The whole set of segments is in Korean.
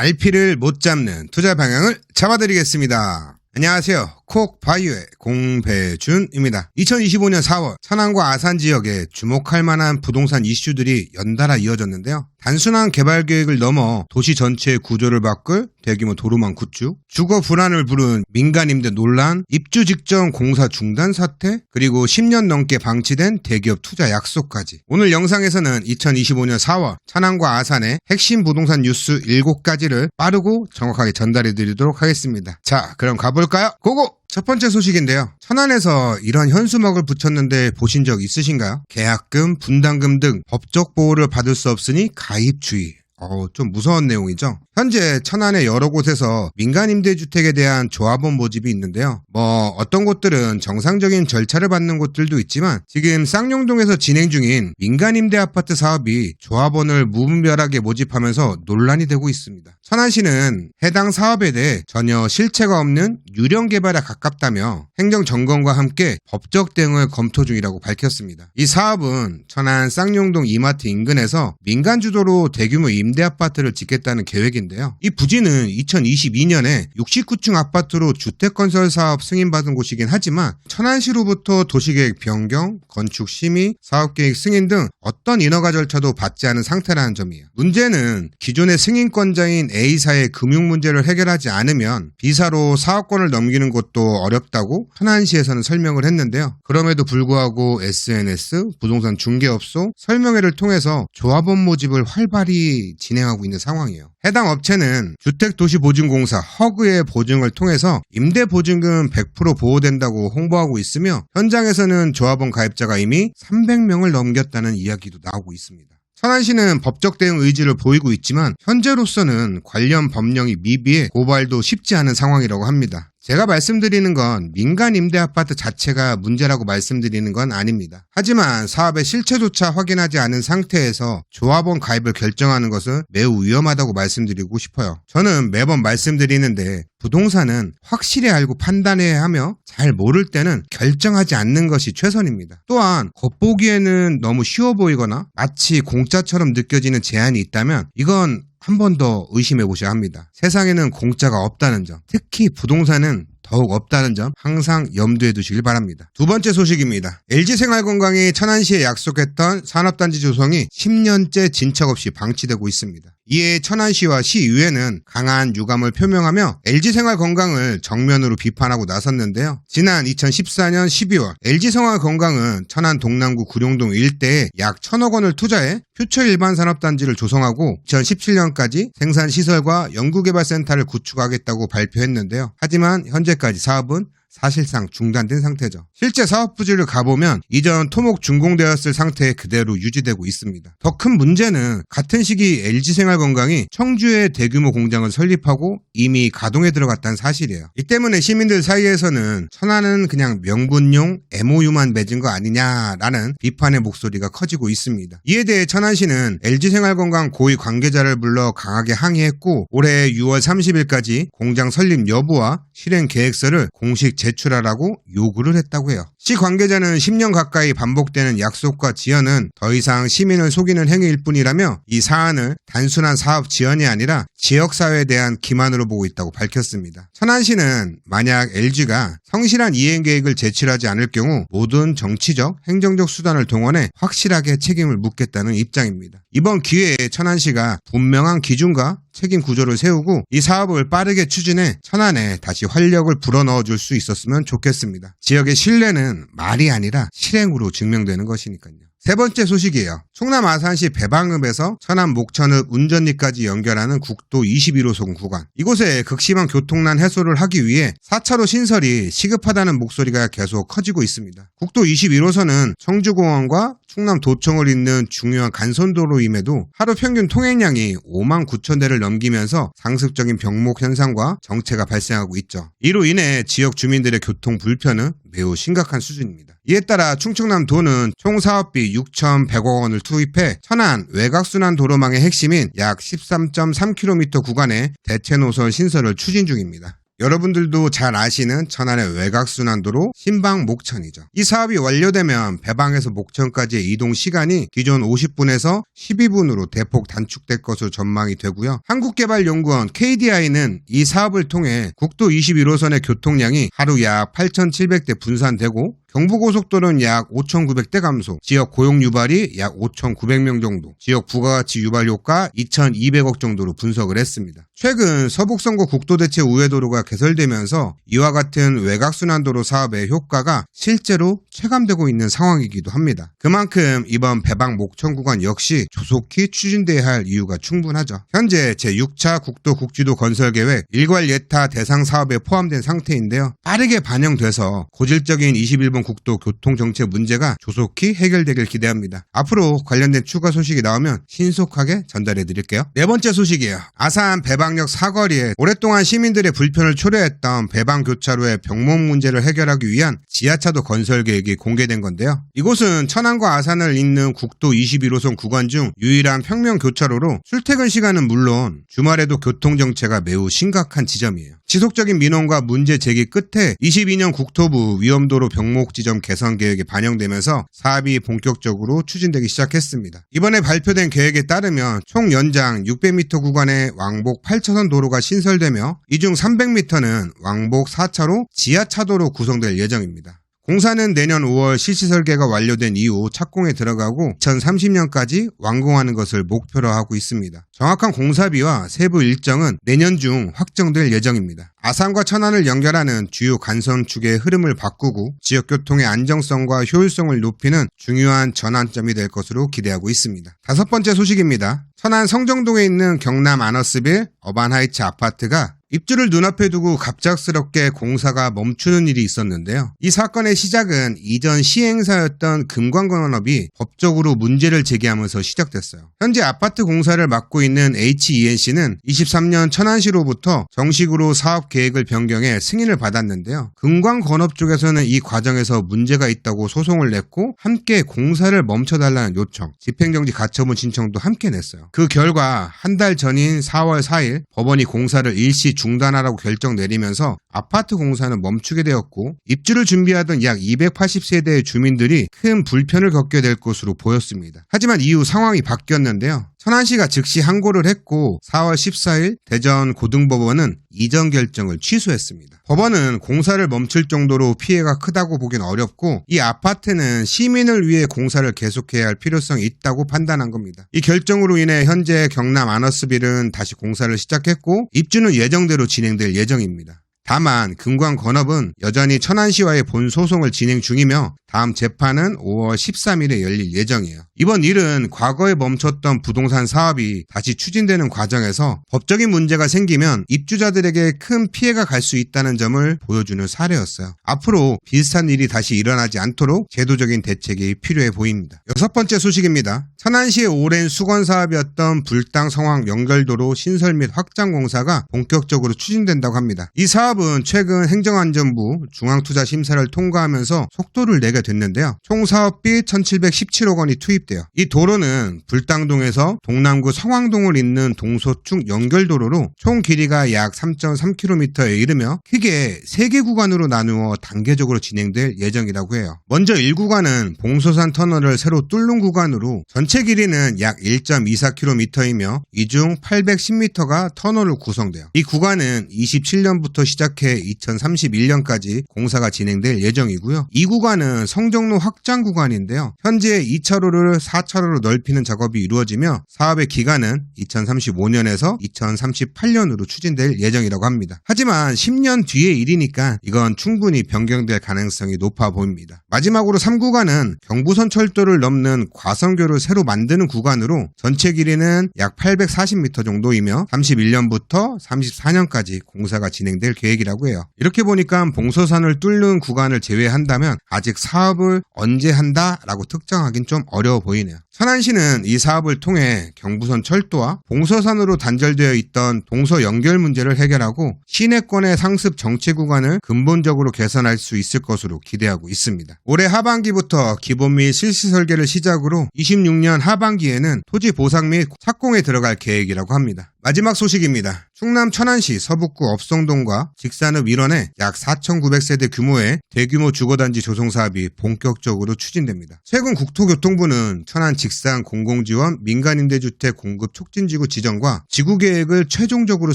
갈피를 못 잡는 투자 방향을 잡아드리겠습니다. 안녕하세요. 콕바이오의 공배준입니다. 2025년 4월 천안과 아산 지역에 주목할 만한 부동산 이슈들이 연달아 이어졌는데요. 단순한 개발 계획을 넘어 도시 전체의 구조를 바꿀 대규모 도로망 구축, 주거 불안을 부른 민간 임대 논란, 입주 직전 공사 중단 사태, 그리고 10년 넘게 방치된 대기업 투자 약속까지. 오늘 영상에서는 2025년 4월 천안과 아산의 핵심 부동산 뉴스 7가지를 빠르고 정확하게 전달해 드리도록 하겠습니다. 자, 그럼 가볼까요? 고고! 첫 번째 소식인데요. 천안에서 이런 현수막을 붙였는데 보신 적 있으신가요? 계약금, 분담금 등 법적 보호를 받을 수 없으니 가입 주의. 어, 좀 무서운 내용이죠. 현재 천안의 여러 곳에서 민간 임대주택에 대한 조합원 모집이 있는데요. 뭐 어떤 곳들은 정상적인 절차를 받는 곳들도 있지만 지금 쌍용동에서 진행 중인 민간 임대 아파트 사업이 조합원을 무분별하게 모집하면서 논란이 되고 있습니다. 천안시는 해당 사업에 대해 전혀 실체가 없는 유령 개발에 가깝다며 행정 점검과 함께 법적 대응을 검토 중이라고 밝혔습니다. 이 사업은 천안 쌍용동 이마트 인근에서 민간 주도로 대규모 임대 아파트를 짓겠다는 계획인데요. 이 부지는 2022년에 69층 아파트로 주택 건설 사업 승인받은 곳이긴 하지만 천안시로부터 도시계획 변경, 건축 심의, 사업계획 승인 등 어떤 인허가 절차도 받지 않은 상태라는 점이에요. 문제는 기존의 승인권자인 A사의 금융 문제를 해결하지 않으면 B사로 사업권을 넘기는 것도 어렵다고 천안시에서는 설명을 했는데요. 그럼에도 불구하고 SNS, 부동산 중개업소, 설명회를 통해서 조합원 모집을 활발히 진행하고 있는 상황이에요. 해당 업체는 주택도시보증공사 허그의 보증을 통해서 임대보증금 100% 보호된다고 홍보하고 있으며 현장에서는 조합원 가입자가 이미 300명을 넘겼다는 이야기도 나오고 있습니다. 천안시는 법적 대응 의지를 보이고 있지만 현재로서는 관련 법령이 미비해 고발도 쉽지 않은 상황이라고 합니다. 제가 말씀드리는 건 민간 임대 아파트 자체가 문제라고 말씀드리는 건 아닙니다. 하지만 사업의 실체조차 확인하지 않은 상태에서 조합원 가입을 결정하는 것은 매우 위험하다고 말씀드리고 싶어요. 저는 매번 말씀드리는데 부동산은 확실히 알고 판단해야 하며 잘 모를 때는 결정하지 않는 것이 최선입니다. 또한 겉보기에는 너무 쉬워 보이거나 마치 공짜처럼 느껴지는 제한이 있다면 이건 한 번 더 의심해 보셔야 합니다. 세상에는 공짜가 없다는 점, 특히 부동산은 더욱 없다는 점 항상 염두에 두시길 바랍니다. 두 번째 소식입니다. LG생활건강이 천안시에 약속했던 산업단지 조성이 10년째 진척 없이 방치되고 있습니다. 이에 천안 시와 시의회는 강한 유감을 표명하며 LG생활건강을 정면으로 비판하고 나섰는데요. 지난 2014년 12월 LG생활건강은 천안 동남구 구룡동 일대에 약 천억 원을 투자해 퓨처 일반 산업단지를 조성하고 2017년까지 생산시설과 연구개발센터를 구축하겠다고 발표했는데요. 하지만 현재까지 사업은 사실상 중단된 상태죠. 실제 사업 부지를 가보면 이전 토목 준공되었을 상태에 그대로 유지되고 있습니다. 더 큰 문제는 같은 시기 LG생활건강이 청주에 대규모 공장을 설립하고 이미 가동에 들어갔다는 사실이에요. 이 때문에 시민들 사이에서는 천안은 그냥 명분용 MOU만 맺은 거 아니냐라는 비판의 목소리가 커지고 있습니다. 이에 대해 천안시는 LG생활건강 고위 관계자를 불러 강하게 항의했고 올해 6월 30일까지 공장 설립 여부와 실행 계획서를 공식 제출하라고 요구를 했다고 해요. 시 관계자는 10년 가까이 반복되는 약속과 지연은 더 이상 시민을 속이는 행위일 뿐이라며 이 사안을 단순한 사업 지연이 아니라 지역사회에 대한 기만으로 보고 있다고 밝혔습니다. 천안시는 만약 LG가 성실한 이행 계획을 제출하지 않을 경우 모든 정치적, 행정적 수단을 동원해 확실하게 책임을 묻겠다는 입장입니다. 이번 기회에 천안시가 분명한 기준과 책임 구조를 세우고 이 사업을 빠르게 추진해 천안에 다시 활력을 불어넣어 줄 수 있었으면 좋겠습니다. 지역의 신뢰는 말이 아니라 실행으로 증명되는 것이니까요. 세 번째 소식이에요. 충남 아산시 배방읍에서 천안 목천읍 운전리까지 연결하는 국도 21호선 구간. 이곳에 극심한 교통난 해소를 하기 위해 4차로 신설이 시급하다는 목소리가 계속 커지고 있습니다. 국도 21호선은 청주공원과 충남 도청을 잇는 중요한 간선도로임에도 하루 평균 통행량이 5만 9천 대를 넘기면서 상습적인 병목 현상과 정체가 발생하고 있죠. 이로 인해 지역 주민들의 교통 불편은 매우 심각한 수준입니다. 이에 따라 충청남도는 총 사업비 6,100억 원을 투입해 천안 외곽순환 도로망의 핵심인 약 13.3km 구간의 대체 노선 신설을 추진 중입니다. 여러분들도 잘 아시는 천안의 외곽순환도로 신방 목천이죠. 이 사업이 완료되면 배방에서 목천까지의 이동 시간이 기존 50분에서 12분으로 대폭 단축될 것으로 전망이 되고요. 한국개발연구원 KDI는 이 사업을 통해 국도 21호선의 교통량이 하루 약 8,700대 분산되고 경부고속도로는 약 5,900대 감소, 지역 고용 유발이 약 5,900명 정도, 지역 부가가치 유발 효과 2,200억 정도로 분석을 했습니다. 최근 서북선거 국도대체 우회도로가 개설되면서 이와 같은 외곽순환도로 사업의 효과가 실제로 체감되고 있는 상황이기도 합니다. 그만큼 이번 배방 목천 구간 역시 조속히 추진돼야 할 이유가 충분하죠. 현재 제6차 국도 국지도 건설 계획 일괄 예타 대상 사업에 포함된 상태인데요. 빠르게 반영돼서 고질적인 21번 국도 교통 정체 문제가 조속히 해결되길 기대합니다. 앞으로 관련된 추가 소식이 나오면 신속하게 전달해 드릴게요. 네 번째 소식이에요. 아산 배방역 사거리에 오랫동안 시민들의 불편을 초래했던 배방 교차로의 병목 문제를 해결하기 위한 지하차도 건설 계획이 공개된 건데요. 이곳은 천안과 아산을 잇는 국도 21호선 구간 중 유일한 평면 교차로로 출퇴근 시간은 물론 주말에도 교통 정체가 매우 심각한 지점이에요. 지속적인 민원과 문제 제기 끝에 22년 국토부 위험도로 병목 지점 개선 계획이 반영되면서 사업이 본격적으로 추진되기 시작했습니다. 이번에 발표된 계획에 따르면 총 연장 600m 구간의 왕복 8차선 도로가 신설되며 이 중 300m는 왕복 4차로 지하차도로 구성될 예정입니다. 공사는 내년 5월 실시 설계가 완료된 이후 착공에 들어가고 2030년까지 완공하는 것을 목표로 하고 있습니다. 정확한 공사비와 세부 일정은 내년 중 확정될 예정입니다. 아산과 천안을 연결하는 주요 간선축의 흐름을 바꾸고 지역 교통의 안정성과 효율성을 높이는 중요한 전환점이 될 것으로 기대하고 있습니다. 다섯 번째 소식입니다. 천안 성정동에 있는 경남 아너스빌 어반하이츠 아파트가 입주를 눈앞에 두고 갑작스럽게 공사가 멈추는 일이 있었는데요. 이 사건의 시작은 이전 시행사였던 금광건업이 법적으로 문제를 제기하면서 시작됐어요. 현재 아파트 공사를 맡고 있는 HENC는 23년 천안시로부터 정식으로 사업 계획을 변경해 승인을 받았는데요. 금광건업 쪽에서는 이 과정에서 문제가 있다고 소송을 냈고 함께 공사를 멈춰달라는 요청, 집행정지 가처분 신청도 함께 냈어요. 그 결과 한 달 전인 4월 4일 법원이 공사를 일시 중단하라고 결정 내리면서 아파트 공사는 멈추게 되었고 입주를 준비하던 약 280세대의 주민들이 큰 불편을 겪게 될 것으로 보였습니다. 하지만 이후 상황이 바뀌었는데요. 천안시가 즉시 항고를 했고 4월 14일 대전 고등법원은 이전 결정을 취소했습니다. 법원은 공사를 멈출 정도로 피해가 크다고 보긴 어렵고 이 아파트는 시민을 위해 공사를 계속해야 할 필요성이 있다고 판단한 겁니다. 이 결정으로 인해 현재 경남 아너스빌은 다시 공사를 시작했고 입주는 예정대로 진행될 예정입니다. 다만 금광건업은 여전히 천안시와의 본 소송을 진행 중이며 다음 재판은 5월 13일에 열릴 예정이에요. 이번 일은 과거에 멈췄던 부동산 사업이 다시 추진되는 과정에서 법적인 문제가 생기면 입주자들에게 큰 피해가 갈 수 있다는 점을 보여주는 사례였어요. 앞으로 비슷한 일이 다시 일어나지 않도록 제도적인 대책이 필요해 보입니다. 여섯 번째 소식입니다. 천안시의 오랜 수건 사업이었던 불당 성황 연결도로 신설 및 확장 공사가 본격적으로 추진된다고 합니다. 이 사업 은 최근 행정안전부 중앙투자심사를 통과하면서 속도를 내게 됐는데요. 총 사업비 1,717억 원이 투입돼요. 이 도로는 불당동에서 동남구 성황동을 잇는 동서충 연결도로로 총 길이가 약 3.3km에 이르며 크게 3개 구간으로 나누어 단계적으로 진행될 예정이라고 해요. 먼저 1구간은 봉소산 터널을 새로 뚫는 구간으로 전체 길이는 약 1.24km이며 이 중 810m가 터널로 구성돼요. 이 구간은 27년부터 시작 해 2031년까지 공사가 진행될 예정이고요. 이 구간은 성정로 확장 구간인데요. 현재 2차로를 4차로로 넓히는 작업이 이루어지며 사업의 기간은 2035년에서 2038년으로 추진될 예정이라고 합니다. 하지만 10년 뒤의 일이니까 이건 충분히 변경될 가능성이 높아 보입니다. 마지막으로 3구간은 경부선 철도를 넘는 과선교를 새로 만드는 구간으로 전체 길이는 약 840m 정도이며 31년부터 34년까지 공사가 진행될 계획 이라고 해요. 이렇게 보니까 봉서산을 뚫는 구간을 제외한다면 아직 사업을 언제 한다라고 특정하긴 좀 어려워 보이네요. 천안시는 이 사업을 통해 경부선 철도와 봉서산으로 단절되어 있던 동서 연결 문제를 해결하고 시내권의 상습 정체 구간을 근본적으로 개선할 수 있을 것으로 기대하고 있습니다. 올해 하반기부터 기본 및 실시 설계를 시작으로 26년 하반기에는 토지 보상 및 착공에 들어갈 계획이라고 합니다. 마지막 소식입니다. 충남 천안시 서북구 업성동과 직산읍 일원에 약 4,900세대 규모의 대규모 주거단지 조성 사업이 본격적으로 추진됩니다. 최근 국토교통부는 천안 직산 공공지원 민간임대주택 공급 촉진지구 지정과 지구 계획을 최종적으로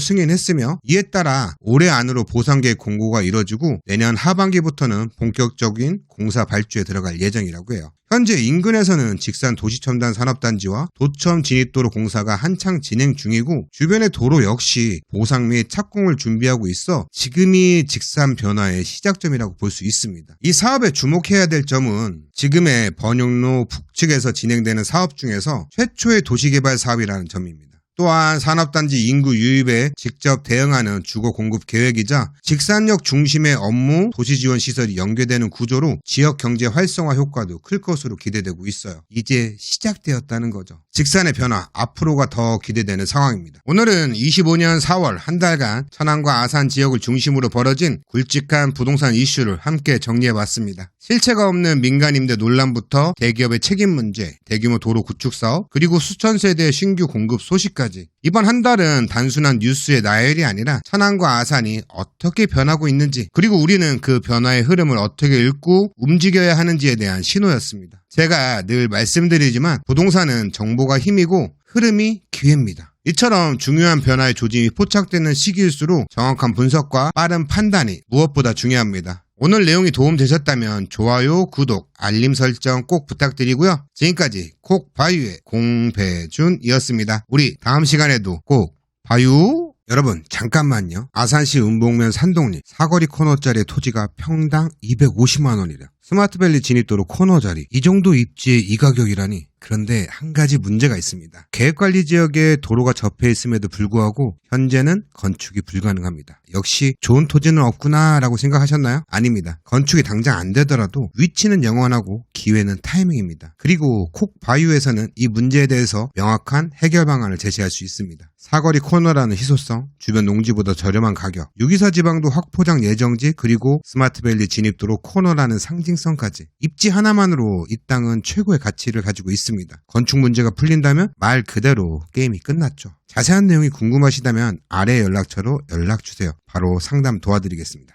승인했으며 이에 따라 올해 안으로 보상 계획 공고가 이뤄지고 내년 하반기부터는 본격적인 공사 발주에 들어갈 예정이라고 해요. 현재 인근에서는 직산 도시첨단 산업단지와 도첨 진입도로 공사가 한창 진행 중이고 주변의 도로 역시 보상 및 착공을 준비하고 있어 지금이 직산 변화의 시작점이라고 볼 수 있습니다. 이 사업에 주목해야 될 점은 지금의 번영로 북측에서 진행되는 사업 중에서 최초의 도시개발 사업이라는 점입니다. 또한 산업단지 인구 유입에 직접 대응하는 주거 공급 계획이자 직산역 중심의 업무 도시 지원 시설이 연계되는 구조로 지역 경제 활성화 효과도 클 것으로 기대되고 있어요. 이제 시작되었다는 거죠. 직산의 변화 앞으로가 더 기대되는 상황입니다. 오늘은 25년 4월 한 달간 천안과 아산 지역을 중심으로 벌어진 굵직한 부동산 이슈를 함께 정리해봤습니다. 실체가 없는 민간임대 논란부터 대기업의 책임 문제, 대규모 도로 구축 사업, 그리고 수천 세대 신규 공급 소식까지 이번 한 달은 단순한 뉴스의 나열이 아니라 천안과 아산이 어떻게 변하고 있는지 그리고 우리는 그 변화의 흐름을 어떻게 읽고 움직여야 하는지에 대한 신호였습니다. 제가 늘 말씀드리지만 부동산은 정보가 힘이고 흐름이 기회입니다. 이처럼 중요한 변화의 조짐이 포착되는 시기일수록 정확한 분석과 빠른 판단이 무엇보다 중요합니다. 오늘 내용이 도움되셨다면 좋아요, 구독, 알림 설정 꼭 부탁드리고요. 지금까지 콕 바유의 공배준이었습니다. 우리 다음 시간에도 꼭 바유 여러분 잠깐만요. 아산시 은봉면 산동리 사거리 코너짜리 토지가 평당 250만 원이래. 스마트밸리 진입도로 코너 자리 이 정도 입지에 이 가격이라니 그런데 한 가지 문제가 있습니다. 계획관리 지역에 도로가 접해 있음에도 불구하고 현재는 건축이 불가능합니다. 역시 좋은 토지는 없구나라고 생각하셨나요? 아닙니다. 건축이 당장 안 되더라도 위치는 영원하고 기회는 타이밍입니다. 그리고 콕 바이오에서는 이 문제에 대해서 명확한 해결 방안을 제시할 수 있습니다. 사거리 코너라는 희소성, 주변 농지보다 저렴한 가격, 유기사 지방도 확포장 예정지 그리고 스마트밸리 진입도로 코너라는 상징성까지 입지 하나만으로 이 땅은 최고의 가치를 가지고 있습니다. 건축 문제가 풀린다면 말 그대로 게임이 끝났죠. 자세한 내용이 궁금하시다면 아래 연락처로 연락 주세요. 바로 상담 도와드리겠습니다.